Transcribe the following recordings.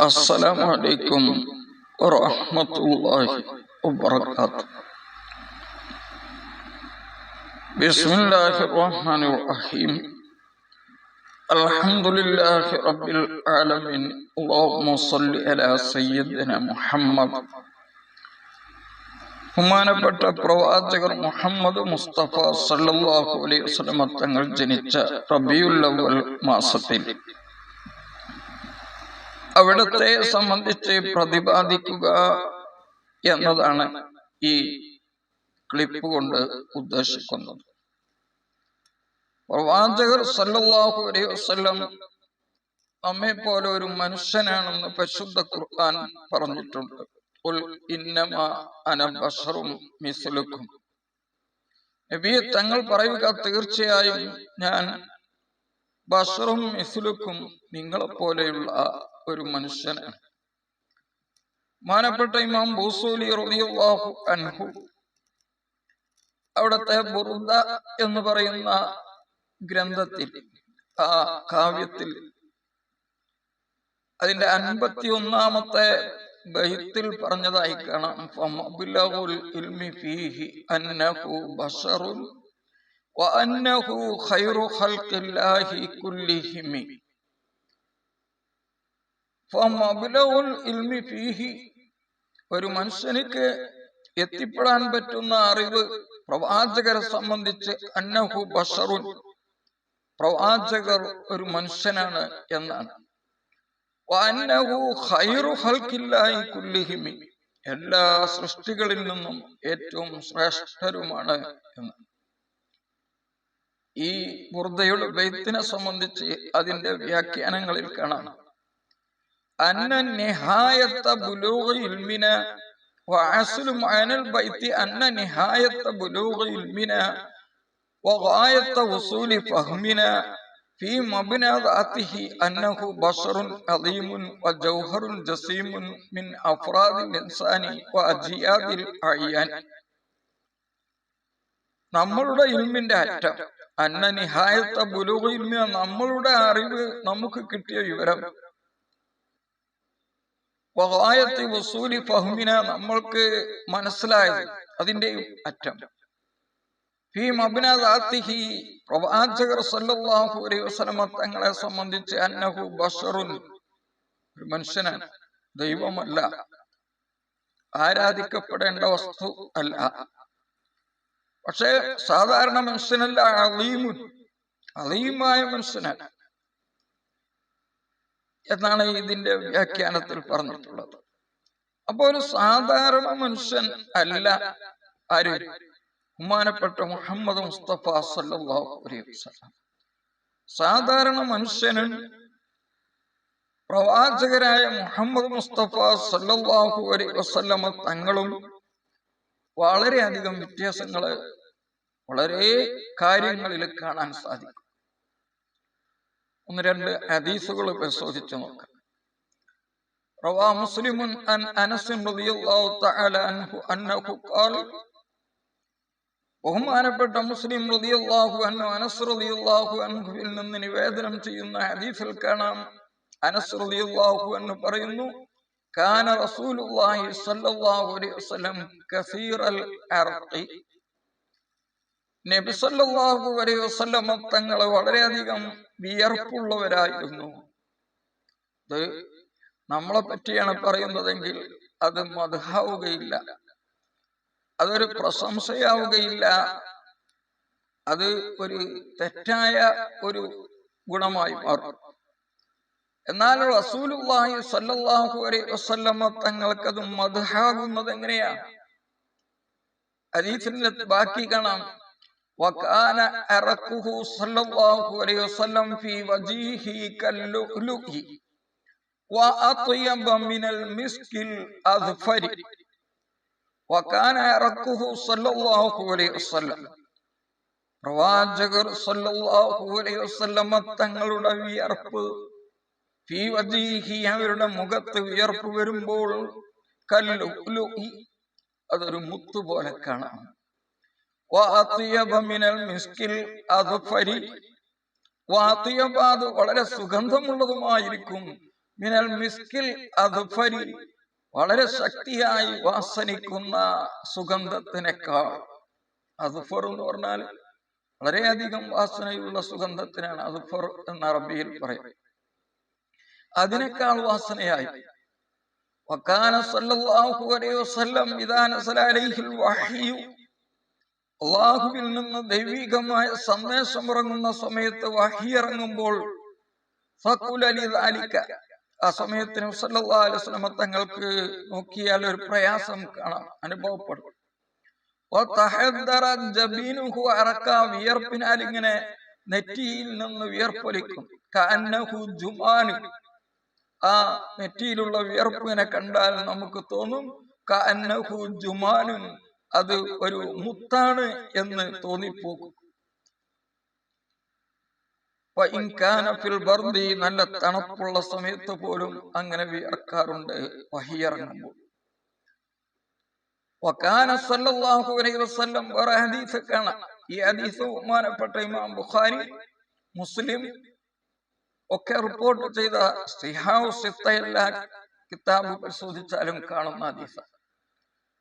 السلام عليكم ورحمة الله وبركاته بسم الله الرحمن الرحيم الحمد لله رب العالمين اللهم صل على سيدنا محمد ബഹുമാനപ്പെട്ട പ്രവാചകർ മുഹമ്മദ് മുസ്തഫ സല്ലല്ലാഹു അലൈഹി വസല്ലമ തങ്ങൾ ജനിച്ച റബിയുൽ അവൽ മാസത്തിൽ അവിടത്തെ സംബന്ധിച്ച് പ്രതിപാദിക്കുക എന്നതാണ് ഈ ക്ലിപ്പ് കൊണ്ട് ഉദ്ദേശിക്കുന്നത്. പ്രവാചകർ സല്ലാഹു അലൈഹി വസ്ലം നമ്മെ പോലെ ഒരു മനുഷ്യനാണെന്ന് പരിശുദ്ധ ഖുർആൻ പറഞ്ഞിട്ടുണ്ട്. തങ്ങൾ പറയുക തീർച്ചയായും ഞാൻ ബഷറും മിസ്ലുക്കും നിങ്ങളെ പോലെയുള്ള ഒരു മനുഷ്യനാണ് മാനപ്പെട്ട ഇമാം ബൂസൂലി റളിയല്ലാഹു അൻഹു. അവിടുത്തെ ബുറുദ എന്ന് പറയുന്ന ഗ്രന്ഥത്തിൽ ആ കാവ്യത്തിൽ അതിന്റെ അൻപത്തി ഒന്നാമത്തെ ബഹിത്തിൽ പറഞ്ഞതായി കാണാം. ബശറുൻ ഇൽമി ഒരു മനുഷ്യനിക്ക് എത്തിപ്പെടാൻ പറ്റുന്ന അറിവ് പ്രവാചകരെ സംബന്ധിച്ച് അന്നഹു ബഷറുൻ. പ്രവാചകർ ഒരു മനുഷ്യനാണ് എന്നാണ്. എല്ലാ സൃഷ്ടികളിൽ നിന്നും ഏറ്റവും ശ്രേഷ്ഠരുമാണ് എന്ന്. ഈ ബുർദയുടെ ബൈത്തിനെ സംബന്ധിച്ച് അതിന്റെ വ്യാഖ്യാനങ്ങളിൽ കാണാം. അന്ന നിഹായത്ത ബുലൂഗ് ഇൽമിന وأصل معنى البيت أن نهاية بلوغ علمنا وغاية وصول فهمنا في مبنى ذاته أنه بشر عظيم وجوهر جسيم من أفراد الإنسان وأجياد الأعيان നമ്മളുടെ ഇൽമിന്റെ അറ്റം അന്ന നിഹായത്ത ബുലൂഗ് ഇൽമിന നമ്മളുടെ അറിവ് നമുക്ക് കിട്ടിയ വിവരം വഹായത്ത് വസൂലി ഫഹ്മിന നമ്മൾക്ക് മനസ്സിലായത് അതിന്റെ അറ്റം. ഫീ മബ്നദാത്തിഹി പ്രവാചകർ സല്ലല്ലാഹു അലൈഹി വസല്ലമ തങ്ങളെ സംബന്ധിച്ച് അന്നഹു ബഷറുൻ ഒരു മനുഷ്യനാണ്. ദൈവമല്ല. ആരാധിക്കപ്പെടേണ്ട വസ്തു അല്ല. പക്ഷേ സാധാരണ മനുഷ്യനല്ല അലീമുൻ അളീമായ മനുഷ്യനാണ്. എന്നാണ് ഇതിന്റെ വ്യാഖ്യാനത്തിൽ പറഞ്ഞിട്ടുള്ളത്. അപ്പൊ ഒരു സാധാരണ മനുഷ്യൻ അല്ല ആര്? ബഹുമാനപ്പെട്ട മുഹമ്മദ് മുസ്തഫ സല്ലല്ലാഹു അലൈഹി സാധാരണ മനുഷ്യനും പ്രവാചകരായ മുഹമ്മദ് മുസ്തഫ സല്ലാഹു അലൈഹി വസല്ലമ തങ്ങളും വളരെയധികം വ്യത്യാസങ്ങൾ വളരെ കാര്യങ്ങളിൽ കാണാൻ സാധിക്കും. ഒന്ന് രണ്ട് ഹദീസുകൾ പരിശോധിച്ചു നോക്കാം. റവാ മുസ്ലിമുൻ അൻ അനസ് റളിയല്ലാഹു തആല അൻഹു അന്നഹു ഖാൽ ബഹുമാനപ്പെട്ട മുസ്ലിം റളിയല്ലാഹു അൻഹു അനസ് റളിയല്ലാഹു അൻഹുവിൽ നിന്ന് നിവേദനം ചെയ്യുന്ന ഹദീസിൽ കാണാം. അനസ് റളിയല്ലാഹു അൻഹു പറയുന്നു കാന റസൂലുള്ളാഹി സ്വല്ലല്ലാഹു അലൈഹി വസല്ലം കസീറൽ അർഖി നബി വരെ വസല്ലം തങ്ങൾ വളരെയധികം വിയർപ്പുള്ളവരായിരുന്നു. ഇത് നമ്മളെ പറ്റിയാണ് പറയുന്നതെങ്കിൽ അത് മതഹാവുകയില്ല അതൊരു പ്രശംസയാവുകയില്ല. അത് ഒരു തെറ്റായ ഒരു ഗുണമായി മാറും. എന്നാൽ റസൂലുള്ളാഹി സല്ലല്ലാഹു അലൈഹി വസല്ലമ തങ്ങൾക്ക് അത് എങ്ങനെയാ? ഹദീസിന്റെ ബാക്കി കാണാം. وكان أرقه صلى الله عليه وسلم في وجهه كاللؤلؤ وأطيب من المسك الأظفر وكان أرقه صلى الله عليه وسلم പ്രവാചകർ സല്ലല്ലാഹു അലൈഹി വസല്ലമ തങ്ങളുടെ വിയർപ്പ് ഫീ വജീഹി അവരുടെ മുഖത്ത് വിയർപ്പ് വരുമ്പോൾ കല്ലു അതൊരു മുത്തു പോലെ കാണാം മിസ്കിൽ അത് വളരെ സുഗന്ധമുള്ളതുമായിരിക്കും. മിനൽ മിസ്കിൽ അദ്ഫരി വളരെ ശക്തിയായി വാസനിക്കുന്ന സുഗന്ധത്തിനേക്കാൾ. അസുഫർ എന്ന് പറഞ്ഞാൽ വളരെയധികം വാസനയുള്ള സുഗന്ധത്തിനാണ് അസുഫർ എന്ന അറബിയിൽ പറയും. അതിനേക്കാൾ വാസനയായി. വക്കാന സല്ലല്ലാഹു അലൈഹി വസല്ലം ഇദാ നസല അള്ളാഹുവിൽ നിന്ന് ദൈവികമായ സന്ദേശം ഇറങ്ങുന്ന സമയത്ത് വഹി ഇറങ്ങുമ്പോൾ ആ സമയത്തിന് തങ്ങൾക്ക് നോക്കിയാൽ ഒരു പ്രയാസം കാണാം അനുഭവപ്പെടും. വിയർപ്പിനാൽ ഇങ്ങനെ നെറ്റിയിൽ നിന്ന് വിയർപ്പൊലിക്കും. ആ നെറ്റിയിലുള്ള വിയർപ്പിനെ കണ്ടാൽ നമുക്ക് തോന്നും ജുമാനും അത് ഒരു മുത്താണ് എന്ന് തോന്നിപ്പോകും. നല്ല തണുപ്പുള്ള സമയത്ത് പോലും അങ്ങനെ വിയർക്കാറുണ്ട്. വഹിയിറങ്ങുമ്പോൾ വേറെ ഹദീസ് കാണാം. ഈ ഹദീസ് ബഹുമാനപ്പെട്ട ഇമാം ബുഖാരി മുസ്ലിം ഒക്കെ റിപ്പോർട്ട് ചെയ്ത എല്ലാ കിതാബ് പരിശോധിച്ചാലും കാണുന്ന ഹദീസ്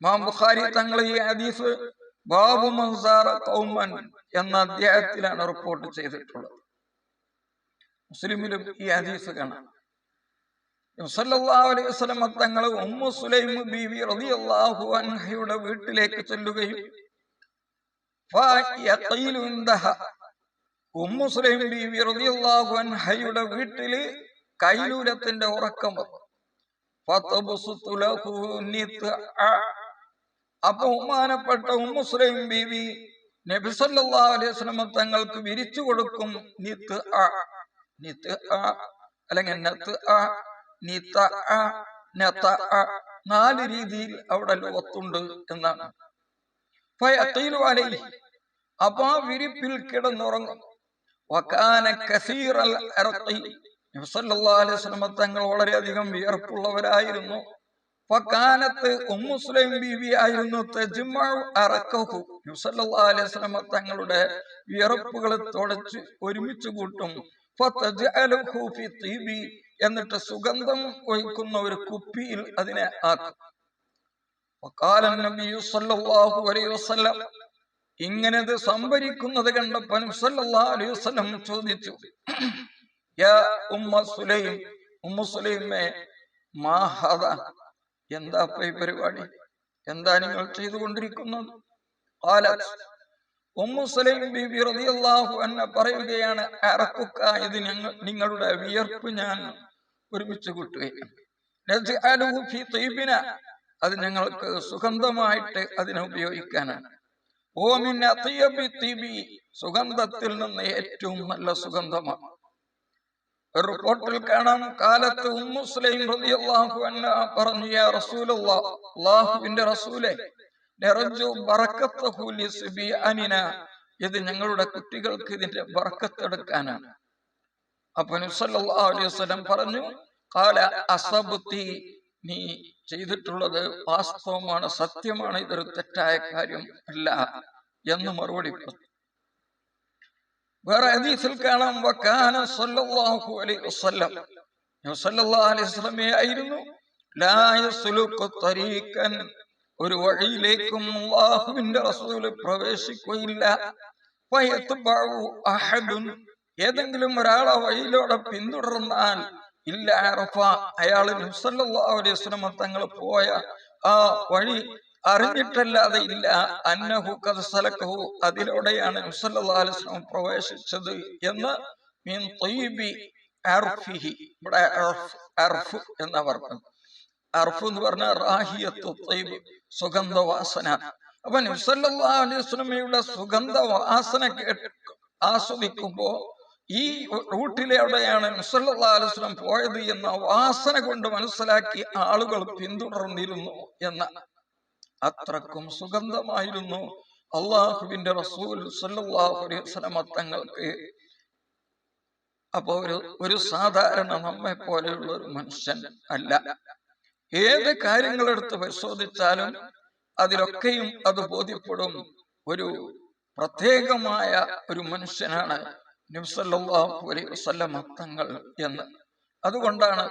ഇമാം ബുഖാരി തങ്ങൾ ഈ ഹദീസ് ബാബു മൻസാർ കൗമൻ എന്ന അധ്യായത്തിലാണ് റിപ്പോർട്ട് ചെയ്തിട്ടുള്ളത്. മുസ്ലിമിലും ഈ ഹദീസ് കാണാം. അലൈഹി വസല്ലം തങ്ങൾ ഉമ്മു റളിയല്ലാഹു അൻഹയുടെ വീട്ടിലേക്ക് ചെല്ലുകയും ഉമ്മു സുലൈം റളിയല്ലാഹു അൻഹയുടെ വീട്ടിൽ കൈലൂരത്തിന്റെ ഉറക്കം വന്നു. അപ്പൊ ബഹുമാനപ്പെട്ട ഉമ്മുസ്ലൈം ബീവി നബി സല്ലല്ലാഹു അലൈഹി തങ്ങൾക്ക് വിരിച്ചു കൊടുക്കും. നിത്ത് ആ നിത്ത് ആ അല്ലെങ്കിൽ നത്ത് ആ നിത്ത ആ നത്ത ആ നാല് രീതിയിൽ അവിടെ ലോകത്തുണ്ട് എന്നാണ്. അപ്പൊ ആ വിരിപ്പിൽ കിടന്നുറങ്ങും. തങ്ങൾ വളരെയധികം വിയർപ്പുള്ളവരായിരുന്നു. ഫക്കാനത്ത് ഉമ്മുസ്ലിം ബീവി ആയിരുന്നു തങ്ങളുടെ വിയറപ്പുകൾ തുടച്ച് ഒരുമിച്ച് കൂട്ടും. എന്നിട്ട് സുഗന്ധം ഒഴിക്കുന്ന ഒരു കുപ്പിയിൽ അതിനെ ആക്കും. ഇങ്ങനെ സംഭരിക്കുന്നത് കണ്ടപ്പോൾ അലൈഹി വസല്ലം ചോദിച്ചു യാ ഉമ്മ സുലൈം ഉമ്മ എന്താ ഈ പരിപാടി? എന്താ നിങ്ങൾ ചെയ്തുകൊണ്ടിരിക്കുന്നത്? പറയുകയാണ് ഇത് ഞങ്ങൾ നിങ്ങളുടെ വിയർപ്പ് ഞാൻ ഒരുമിച്ച് കൂട്ടുകയാണ്. അത് ഞങ്ങൾക്ക് സുഗന്ധമായിട്ട് അതിനെ ഉപയോഗിക്കാനാണ്. ഓമിൻ സുഗന്ധത്തിൽ നിന്ന് ഏറ്റവും നല്ല സുഗന്ധമാണ്. റിപ്പോർട്ടിൽ കാണാം കാലത്ത് ഉമ്മുസ്ലൈം റളിയല്ലാഹു അൻഹ പറഞ്ഞു യാ റസൂലല്ലാഹ് അല്ലാഹുവിന്റെ റസൂലേ നറജു ബറക്കത്തഹു ലിസ്ബിഅനിന ഇത് ഞങ്ങളുടെ കുട്ടികൾക്ക് ഇതിന്റെ ബറക്കത്തെടുക്കാനാണ്. അപ്പൊ സല്ലല്ലാഹു അലൈഹി വസല്ലം പറഞ്ഞു കാല അസബുദ്ധി നീ ചെയ്തിട്ടുള്ളത് വാസ്തവമാണ് സത്യമാണ് ഇതൊരു തെറ്റായ കാര്യം അല്ല എന്ന് മറുപടി പറഞ്ഞു വേറെ ഹദീസിൽ കാണാം വക്കാന സല്ലല്ലാഹു അലൈഹി വസല്ലം. നബി സല്ലല്ലാഹു അലൈഹി വസല്ലം ആയിരുന്നു ലാ യസ്ലുഖു തരീഖൻ ഒരു വഴിയിലേക്കും അല്ലാഹുവിന്റെ റസൂൽ പ്രവേശിക്കുകയില്ല. ഫയത്ബഉ അഹദുൻ ഏതെങ്കിലും ഒരാളെ വഴിയിലൂടെ പിന്തുടർന്നാൽ ഇല്ല അറഫ അയാൾ സല്ലല്ലാഹു അലൈഹി വസല്ലം തങ്ങൾ പോയ ആ വഴി അറിഞ്ഞിട്ടല്ലാതെ ഇല്ല. അന്നഹു കഥസലക്കഹു അതിലൂടെയാണ് അലിസ്ലാം പ്രവേശിച്ചത് എന്ന് മീൻ അർഫ് അർഫ് എന്ന് അലൈഹി ആസ്വദിക്കുമ്പോ ഈ റൂട്ടിലെവിടെയാണ് മുസല്ലാസ്ലം പോയത് എന്ന വാസന കൊണ്ട് മനസ്സിലാക്കി ആളുകൾ പിന്തുടർന്നിരുന്നു എന്ന അത്രക്കും സുഗന്ധമായിരുന്നു. അള്ളാഹുവിന്റെ റസൂൽ സല്ലാഹു തങ്ങൾക്ക് അപ്പോൾ ഒരു ഒരു സാധാരണ നമ്മെ പോലെയുള്ള ഒരു മനുഷ്യൻ അല്ല. ഏത് കാര്യങ്ങളെടുത്ത് പരിശോധിച്ചാലും അതിലൊക്കെയും അത് ബോധ്യപ്പെടും. ഒരു പ്രത്യേകമായ ഒരു മനുഷ്യനാണ് നിംസല്ലാഹു അലൈഹി വസല്ലം തങ്ങൾ എന്ന്. അതുകൊണ്ടാണ്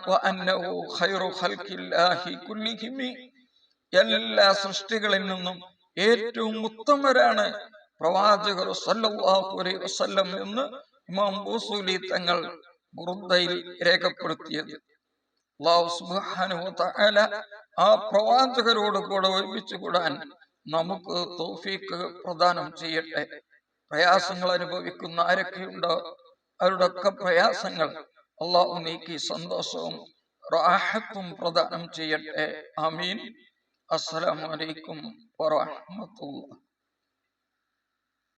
എല്ലാ സൃഷ്ടികളിൽ നിന്നും ഏറ്റവും ഉത്തമരാണ് പ്രവാചകർ അലൈഹി വസല്ലം എന്ന് ഇമാം ബൂസൂലി തങ്ങൾ ബുറുദ്ദയിൽ രേഖപ്പെടുത്തിയത്. ആ പ്രവാചകരോട് കൂടെ ഒരുമിച്ച് കൂടാൻ നമുക്ക് തോഫീക്ക് പ്രദാനം ചെയ്യട്ടെ. പ്രയാസങ്ങൾ അനുഭവിക്കുന്ന ആരൊക്കെയുണ്ടോ അവരുടെ ഒക്കെ പ്രയാസങ്ങൾ അള്ളാഹു നീക്കി സന്തോഷവും റാഹത്തും പ്രദാനം ചെയ്യട്ടെ. ആമീൻ. അസ്സലാമു അലൈക്കും വറഹ്മത്തുള്ളാഹി